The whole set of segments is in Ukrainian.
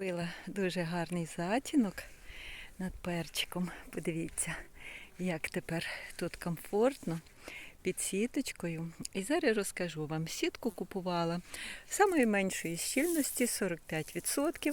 Зробила дуже гарний затінок над перчиком. Подивіться, як тепер тут комфортно під сіточкою. І зараз розкажу вам. Сітку купувала самої меншої щільності 45%.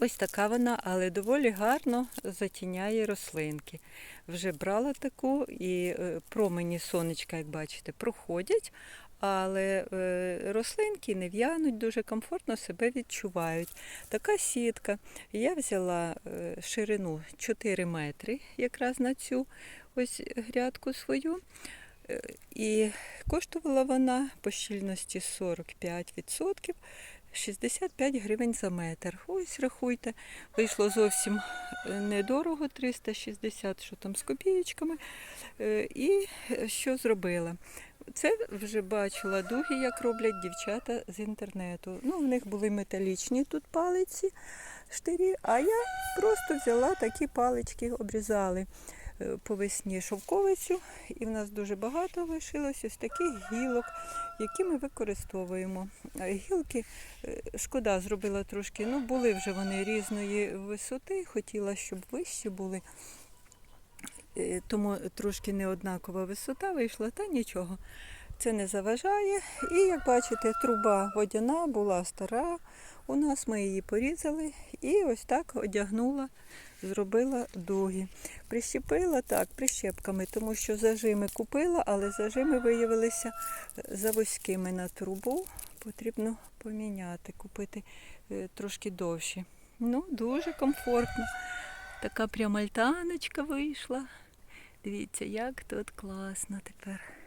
Ось така вона, але доволі гарно затіняє рослинки. Вже брала таку і е, промені сонечка, як бачите, проходять, але е, рослинки не в'януть, дуже комфортно себе відчувають. Така сітка. Я взяла е, ширину 4 метри якраз на цю ось грядку свою. Е, І коштувала вона по щільності 45%. 65 гривень за метр. Ось рахуйте, вийшло зовсім е, недорого, 360, що там з копієчками. Е, І що зробила? Це вже бачила дуги, як роблять дівчата з інтернету. Ну, в них були металічні тут палиці, штирі, а я просто взяла такі палички, обрізали по весні шовковицю, і в нас дуже багато лишилось ось таких гілок, які ми використовуємо. Гілки е, шкода зробила трошки, ну були вже вони різної висоти, хотіла, щоб вищі були. Е, Тому трошки неоднакова висота вийшла, та нічого. Це не заважає. І як бачите, труба водяна була стара. У нас ми її порізали і ось так одягнула, зробила дуги. Прищепила так, прищепками, тому що зажими купила, але зажими виявилися е, завузькими на трубу. Потрібно поміняти, купити е, трошки довші. Ну, дуже комфортно. Така прям альтаночка вийшла. Дивіться, як тут класно тепер.